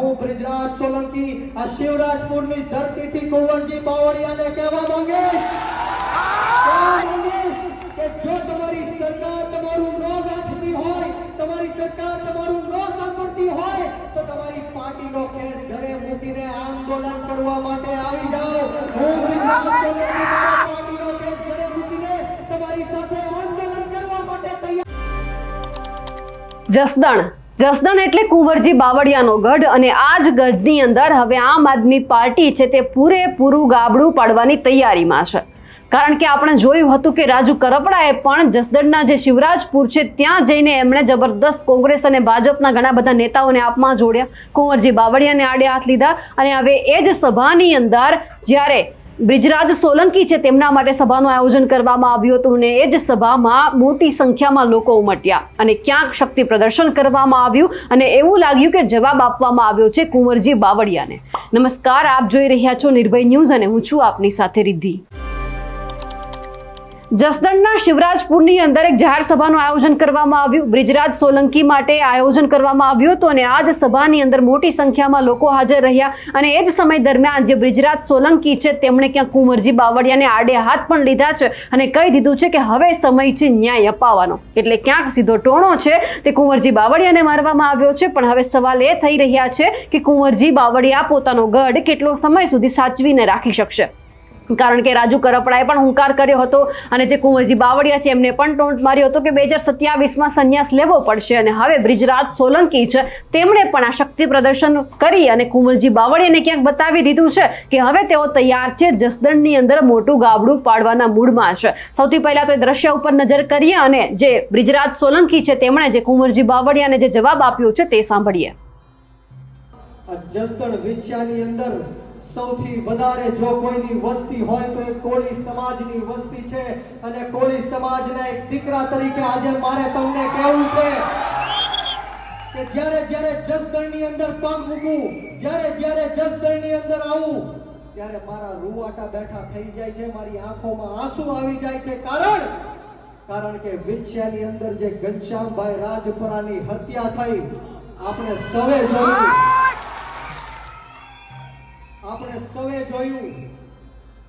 હું બ્રિજરાજ સોલંકી આ શિવરાજપુરની ધરતીથી કુંવરજી બાવળિયાને કહેવા માંગીશ. કે જો તમારી સરકાર તમારું ન ગાંઠતી હોય, તમારી સરકાર તમારું ન સાંભળતી હોય, તો તમારી પાર્ટીનો કેસ ઘરે મૂકીને આંદોલન કરવા માટે આવી જાઓ. હું બ્રિજરાજ સોલંકી પાર્ટીનો કેસ ઘરે મૂકીને તમારી સાથે આંદોલન કરવા માટે તૈયાર જસદણ જસદણ એટલે કુંવરજી બાવળિયાનો ગઢ અને આ જ ગઢની અંદર હવે આમ આદમી પાર્ટી છે તે પૂરેપૂરું ગાબડું પાડવાની તૈયારીમાં છે. કારણ કે આપણે જોયું હતું કે રાજુ કરપડાએ પણ જસદણના જે શિવરાજપુર છે ત્યાં જઈને એમણે જબરદસ્ત કોંગ્રેસ અને ભાજપના ઘણા બધા નેતાઓને આપમાં જોડ્યા. કુંવરજી બાવળિયાને આડે હાથ લીધા અને હવે એ જ સભાની અંદર જ્યારે બ્રિજરાજ સોલંકી છે, તેમના માટે સભાનું આયોજન કરવામાં આવ્યું હતું અને એ જ સભામાં મોટી સંખ્યામાં લોકો ઉમટ્યા અને ક્યાંક શક્તિ પ્રદર્શન કરવામાં આવ્યું અને એવું લાગ્યું કે જવાબ આપવામાં આવ્યો છે કુંવરજી બાવળિયાને. નમસ્કાર, આપ જોઈ રહ્યા છો નિર્ભય ન્યૂઝ અને હું છું આપની સાથે રિદ્ધિ. જસદણના શિવરાજપુરની અંદર એક જાહેર સભાનું આયોજન કરવામાં આવ્યું. બ્રિજરાજ સોલંકી માટે આયોજન કરવામાં આવ્યું હતું અને આ જ સભાની અંદર મોટી સંખ્યામાં લોકો હાજર રહ્યા અને એ જ સમય દરમિયાન જે બ્રિજરાજ સોલંકી છે, તેમણે ક્યાં કુંવરજી બાવળિયાને આડે હાથ પણ લીધા છે અને કહી દીધું છે કે હવે સમય છે ન્યાય અપાવવાનો. એટલે ક્યાંક સીધો ટોણો છે તે કુંવરજી બાવળિયાને મારવામાં આવ્યો છે, પણ હવે સવાલ એ થઈ રહ્યા છે કે કુંવરજી બાવળિયા પોતાનો ગઢ કેટલો સમય સુધી સાચવીને રાખી શકશે? કારણ કે રાજુ કરપડાએ પણ હુંકાર કર્યો હતો અને જે કુંવરજી બાવળિયા છે, એમને પણ ટોન્ટ માર્યો હતો કે બે હજાર સત્યાવીસમાં સંન્યાસ લેવો પડશે અને હવે બ્રિજરાજ સોલંકી છે, તેમણે પણ આ શક્તિ પ્રદર્શન કરી અને કુંવરજી બાવળિયાને ક્યાંક બતાવી દીધું છે કે હવે તેઓ તૈયાર છે, જસદણની અંદર મોટું ગાબડું પાડવાના મૂડમાં છે. સૌથી પહેલાં તો એ દ્રશ્ય ઉપર નજર કરીએ અને જે બ્રિજરાજ સોલંકી છે, તેમણે જે કુંવરજી બાવળિયાને જે જવાબ આપ્યો છે, તે સાંભળીએ. જસદણ વિછ્યાની અંદર સૌથી વધારે જો કોઈની વસ્તી હોય તો એ કોળી સમાજની વસ્તી છે અને કોળી સમાજના એક દીકરા તરીકે આજે મારે તમને કહેવું છે કે જ્યારે જ્યારે જસદણની અંદર પગ મૂકું, જ્યારે જ્યારે જસદણની અંદર આવું, ત્યારે મારા રૂવાટા બેઠા થઈ જાય છે, મારી આંખોમાં આંસુ આવી જાય છે. કારણ કારણ કે વિછ્યાની અંદર જે ઘનશ્યામભાઈ રાજપરાની હત્યા થઈ, આપણે સૌએ જોયું. આપણે સૌએ જોયું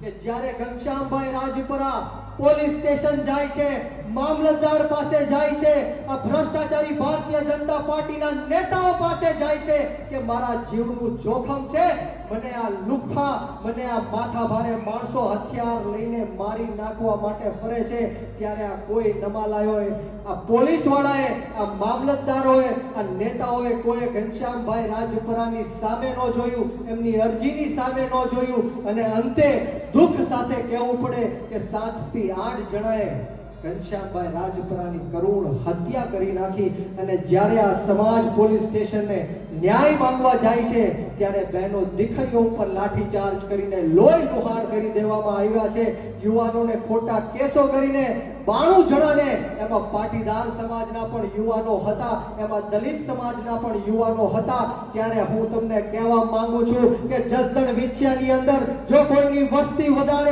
કે જ્યારે ઘનશ્યામભાઈ રાજપરા પોલીસ સ્ટેશન જાય છે, મામલતદાર પાસે જાય છે આ ભ્રષ્ટાચારી ભારતીય જનતા પાર્ટીના નેતાઓ પાસે જાય છે કે મારા જીવનું જોખમ છે, મને આ લુખા, મને આ માથા ભારે માણસો હથિયાર લઈને મારી નાખવા માટે ફરે છે, ત્યારે આ કોઈ નમાલાયોએ, આ પોલીસવાળાએ, આ મામલતદારોએ, આ નેતાઓએ કોઈ ઘનશ્યામભાઈ રાજપરાની સામે ન જોયું, એમની અરજીની સામે ન જોયું, અને અંતે દુઃખ સાથે કહેવું પડે કે સાતથી આઠ જણાએ ઘનશ્યામભાઈ રાજપરાની કરુણ હત્યા કરી નાખી અને જ્યારે આ સમાજ પોલીસ સ્ટેશનને ન્યાય માંગવા જાય છે, ત્યારે બહેનો દીકરીઓ ઉપર લાઠીચાર્જ કરીને લોહી લુહાણ કરી દેવામાં આવ્યા છે. યુવાનોને ખોટા કેસો કરીને બાણું જણાને એમાં પાટીદાર સમાજના પણ યુવાનો હતા, એમાં દલિત સમાજના પણ યુવાનો હતા. ત્યારે હું તમને કહેવા માંગુ છું કે જસદણ વિછિયાની અંદર જો કોઈની વસ્તી વધારે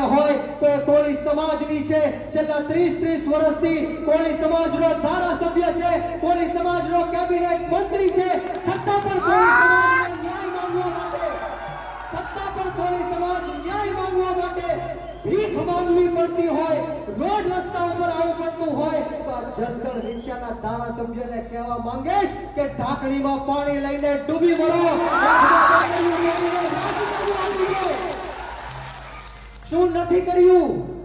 છેલ્લા 30 30 વર્ષથી કોળી સમાજનો ધારાસભ્ય છે, કોળી સમાજનો કેબિનેટ મંત્રી છે. છતાં પણ કોળી સમાજ ન્યાય માંગવા માટે, છતાં પણ કોળી સમાજ ન્યાય માંગવા માટે ભીખ માંગવી પડતી હોય રોડ રસ્તા ઉપર આવવું પડતું હોય, તો આ જસદણ વિછિયાના ધારાસભ્યને કહેવા માંગીશ કે ઢાંકણીમાં પાણી લઈને ડૂબી મરો શું નથી કર્યું?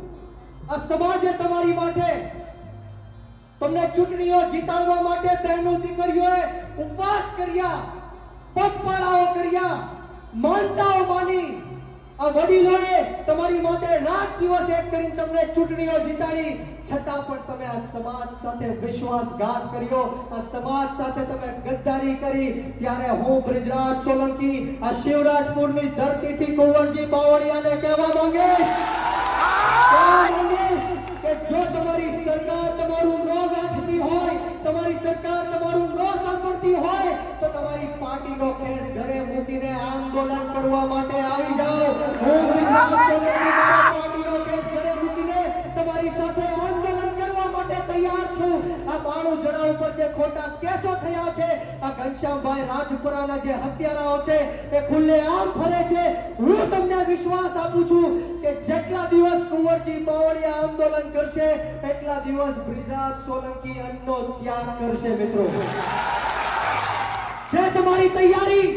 સમાજે તમારી માટે તમને ચૂંટણીઓ જીતાડવા માટે બહેનો દીકરીઓએ ઉપવાસ કર્યા પગપાળાઓ કર્યા માનતાઓ માની. આ વડીલોએ તમારી માટે રાત દિવસ એક કરીને તમને ચૂંટણીઓ જીતાડી. છતાં પણ તમે આ સમાજ સાથે વિશ્વાસઘાત કર્યો. આ સમાજ સાથે તમે ગદ્દારી કરી. ત્યારે હું બ્રિજરાજ સોલંકી આ શિવરાજપુરની ધરતીથી કુંવરજી બાવળિયાને કહેવા માંગીશ. પાર્ટીનો કેસ ઘરે મૂકીને આંદોલન કરવા માટે આવી જાઓ. હું સોલંકી પાર્ટીનો કેસ ઘરે મૂકીને તમારી સાથે આંદોલન કરવા માટે તૈયાર છું. આ બાણું જણા ઉપર જે ખોટા કેસો થયા છે આ ઘનશ્યામભાઈ રાજપુરાના જે હત્યારાઓ છે એ ખુલ્લેઆમ ફરે છે. હું તમને વિશ્વાસ આપું છું કે જેટલા દિવસ કુંવરજી બાવળિયા આંદોલન કરશે એટલા દિવસ બ્રિજરાજ સોલંકી અન્નનો ત્યાગ કરશે મિત્રો. છે તમારી તૈયારી.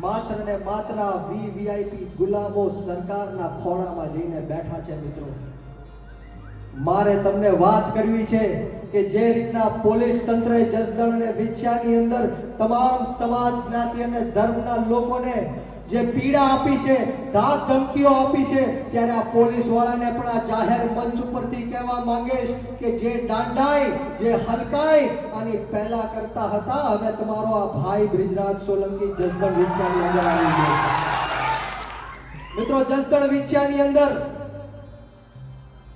માત્ર ને માત્ર વીવીઆઈપી ગુલામો સરકારના ખોળામાં જઈને બેઠા છે મિત્રો. મારે તમને વાત કરવી છે કે જે રીતના પોલીસ તંત્રએ જસદણ અને વિછ્યાની અંદર તમામ સમાજ જ્ઞાતિ અને ધર્મના લોકોને જે પીડા આપી છે, ધાક ધમકીઓ આપી છે, ત્યારે આ પોલીસ વાળાને પણ આ જાહેર મંચ ઉપરથી કહેવા માંગીશ કે જે દાંડાઈ, જે હલકાઈ આની પહેલા કરતા હતા હવે તમારો આ ભાઈ બ્રિજરાજ સોલંકી જસદણ વિછ્યાની અંદર આવી ગયો મિત્રો, જસદણ વિછ્યાની અંદર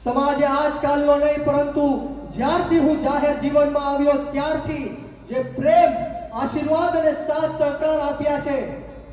સમાજે આજકાલનો નહીં, પરંતુ જ્યારથી હું જાહેર જીવનમાં આવ્યો, ત્યારથી જે પ્રેમ, આશીર્વાદ અને સાથ સહકાર આપ્યા છે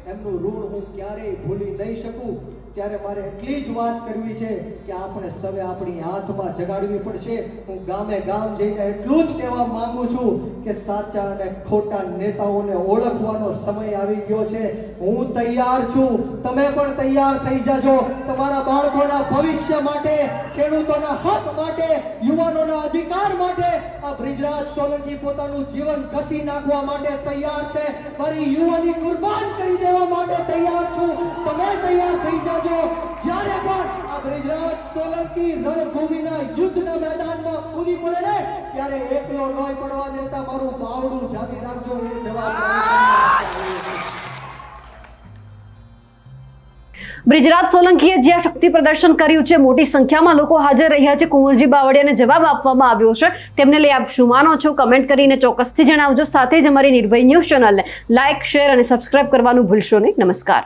એમનું ઋણ હું ક્યારેય ભૂલી નહીં શકું. ત્યારે મારે એટલી જ વાત કરવી છે કે આપણે સવે આપણી હાથમાં જગાડવી પડશે. હું ગામે ગામ જઈને એટલું જ કહેવા માંગુ છું કે સાચા અને ખોટા નેતાઓને ઓળખવાનો સમય આવી ગયો છે. હું તૈયાર છું. તમે પણ તૈયાર થઈ જાજો. તમારા બાળકોના ભવિષ્ય માટે, ખેડૂતોના હક માટે, યુવાનોના અધિકાર માટે બ્રિજરાજ સોલંકી પોતાનું જીવન ઘસી નાખવા માટે તૈયાર છે. મારી યુવાની કુરબાન કરી દેવા માટે તૈયાર છું. તમે તૈયાર થઈ જાજો. જ્યારે પણ આ બ્રિજરાજ સોલંકી રણભૂમિના યુદ્ધના મેદાનમાં કૂદી પડે ને, ત્યારે એકલો નોય પડવા દેતા મારું બાવડું જાગી રાખજો. એ જવાબદારી બ્રિજરાજ સોલંકીએ જ્યાં શક્તિ પ્રદર્શન કર્યું છે, મોટી સંખ્યામાં લોકો હાજર રહ્યા છે. કુંવરજી બાવળિયાને જવાબ આપવામાં આવ્યો છે. તેમને લઈ આપ શું માનો છો? કમેન્ટ કરીને ચોક્કસથી જણાવજો. સાથે જ અમારી નિર્ભય ન્યૂઝ ચેનલને લાઇક શેર અને સબસ્ક્રાઇબ કરવાનું ભૂલશો નહીં. નમસ્કાર.